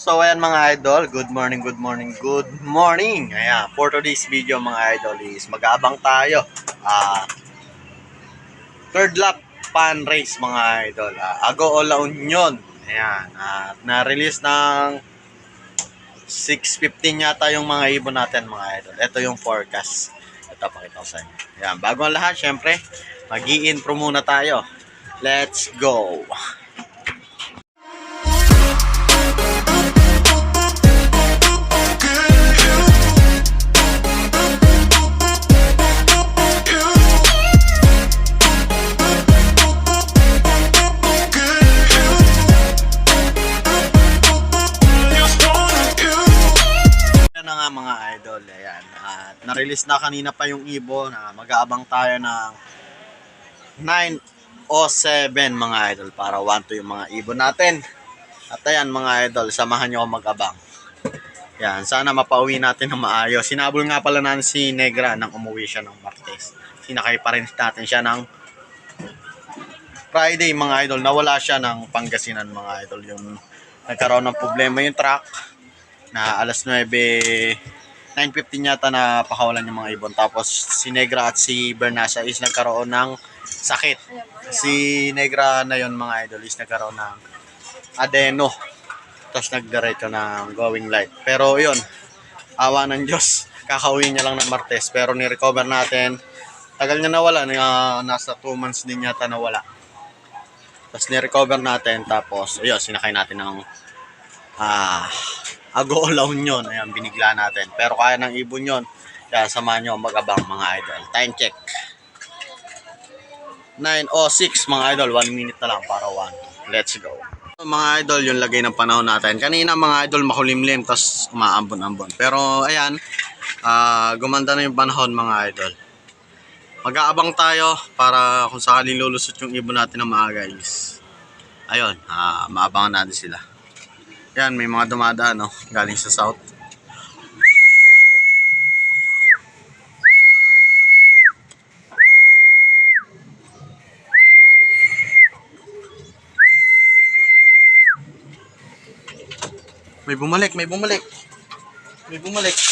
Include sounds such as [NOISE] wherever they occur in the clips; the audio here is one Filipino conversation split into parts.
So ayan mga idol, good morning, good morning, good morning. Ayan, for today's video mga idol is mag-aabang tayo. Ah, third lap pan race mga idol. Ah, Ago o La Union. Ayan, at na-release ng 6.15 yata yung mga ibon natin mga idol. Ito yung forecast. Ito pakita ko sa inyo. Ayan, bago ang lahat, syempre, mag intro muna tayo. Let's go! Mga idol, ayan. At na-release na kanina pa yung Ibo na mag-aabang tayo ng 9.07 mga idol para 1 to yung mga Ibo natin. At ayan mga idol, samahan nyo ako mag-abang. Yan, sana mapauwi natin ng maayos. Sinabol nga pala natin si Negra nang umuwi siya ng Martes. Sinakay pa rin natin siya ng Friday mga idol. Nawala siya ng Pangasinan mga idol. Yung nagkaroon ng problema yung truck na alas 9 9.15 yata na pakawalan yung mga ibon. Tapos si Negra at si Bernasa is nagkaroon ng sakit. Si Negra na yon mga idol is nagkaroon ng adeno. Tapos nagdiretso ng going light. Pero yun, awa ng Diyos. Kakauwi niya lang ng Martes. Pero ni-recover natin. Tagal niya nawala. Na, nasa 2 months din yata nawala. Tapos ni-recover natin. Tapos, ayun, sinakay natin ng ah, Ago [LAUGHS] La Union. Ayan, binigla natin. Pero kaya ng ibon yun. Kaya samahan nyo mag-abang mga idol. Time check. 9.06 mga idol. 1 minute na lang para 1. Let's go. Mga idol, yung lagay ng panahon natin. Kanina mga idol makulimlim tapos umaambon-ambon. Pero ayan, ah, gumanda na yung panahon mga idol. Mag-aabang tayo para kung sakali lulusot yung ibon natin na maaga is ayun, ah, maabangan natin sila. Yan, may mga dumadaan, no? Galing sa south. May bumalik, may bumalik. May bumalik.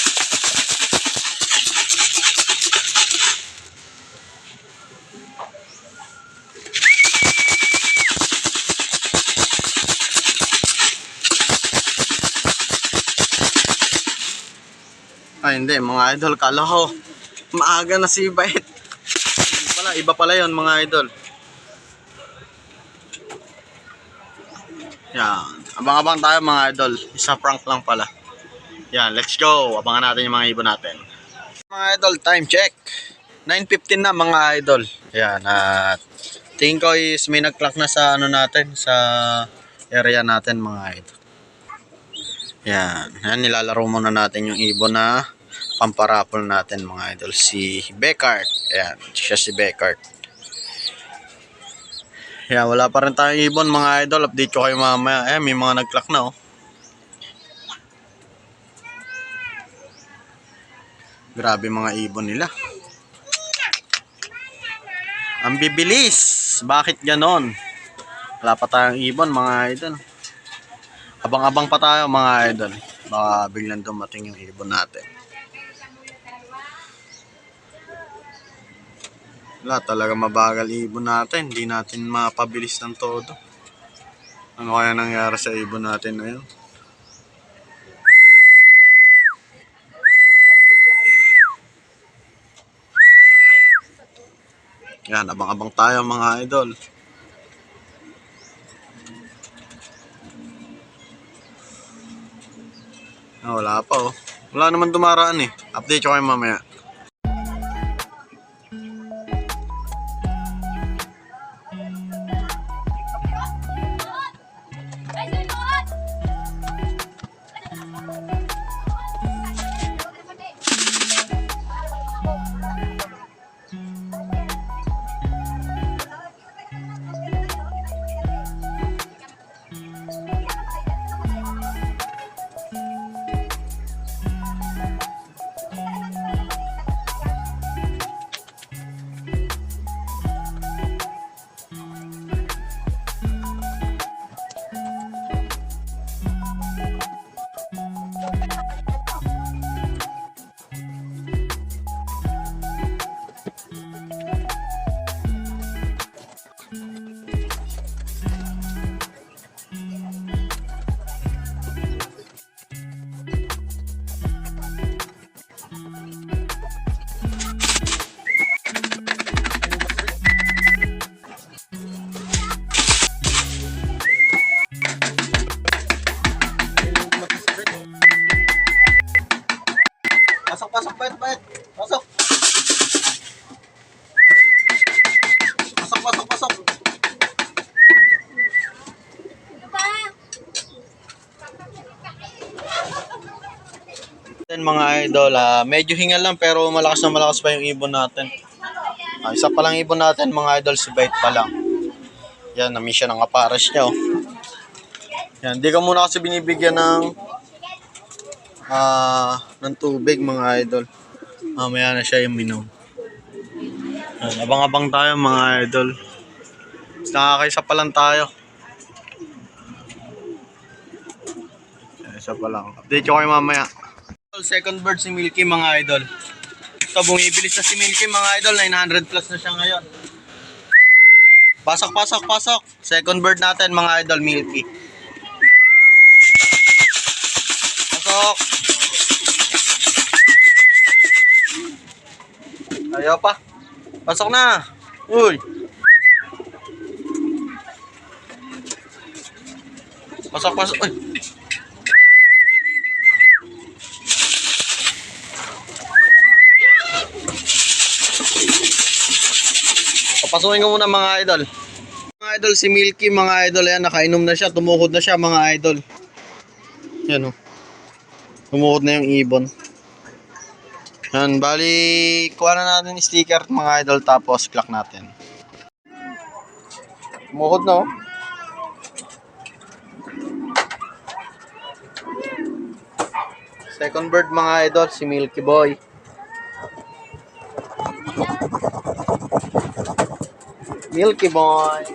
Ay, hindi. Mga idol, kala ko. Maaga na si Bait. Pala, iba pala yon mga idol. Yan. Abang-abang tayo mga idol. Isa prank lang pala. Yan, let's go. Abangan natin yung mga ibon natin. Mga idol, time check. 9.15 na mga idol. Yan, at tingin ko is may nag-clock na sa ano natin, sa area natin mga idol. Yan, yan nilalaro muna natin yung ibon na pamparapol natin mga idol. Si Beckart. Yan, siya si Beckart. Yan, wala pa rin tayong ibon mga idol. Update ko kayo mamaya. Ayan, may mga nag-clock na oh. Grabe mga ibon nila. Ang bibilis. Bakit ganon? Wala pa tayong ibon mga idol. Abang-abang pa tayo mga idol. Baka biglang dumating yung ibon natin. Wala talaga mabagal ibon natin. Hindi natin mapabilis ng todo. Ano kaya nangyari sa ibon natin ngayon? Yan, abang-abang tayo mga idol. Ah, wala pa oh. Wala naman dumaraan eh. Update ko kayo mamaya. Then mga idol, ah, medyo hingal lang pero malakas na malakas pa yung ibon natin. Ah, isa pa lang ibon natin mga idol, si Bait pa lang. Yan, na-miss siya ng aparas niya. Oh. Yan, di ka muna kasi binibigyan ng ah ng tubig mga idol. Mamaya na siya yung minom. Yan, abang-abang tayo mga idol. Nakakaisa pa lang tayo. Isa pa lang. Update ko kayo mamaya. Second bird si Milky mga idol. Ito, bumibilis na si Milky mga idol. 900 plus na siya ngayon. Pasok, pasok, pasok. Second bird natin mga idol, Milky. Pasok. Ayaw pa. Pasok na. Uy. Pasok, pasok. Uy. Papasukin ko muna mga idol. Mga idol, si Milky, mga idol, ayan, nakainom na siya, tumukod na siya, mga idol. Yan o. Tumukod na yung ibon. Yan, bali, kuha na natin yung sticker, mga idol, tapos clock natin. Tumukod na oh. Second bird, mga idol, si Milky Boy. Milky Boy.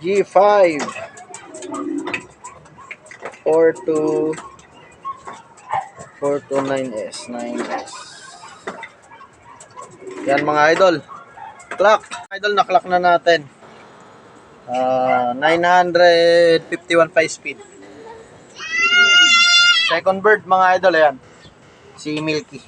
G5 42 429S 9S Yan mga idol. Clock. Idol na clock na natin. Ah, 951 5 speed. Second bird mga idol, ayan. Si Milky.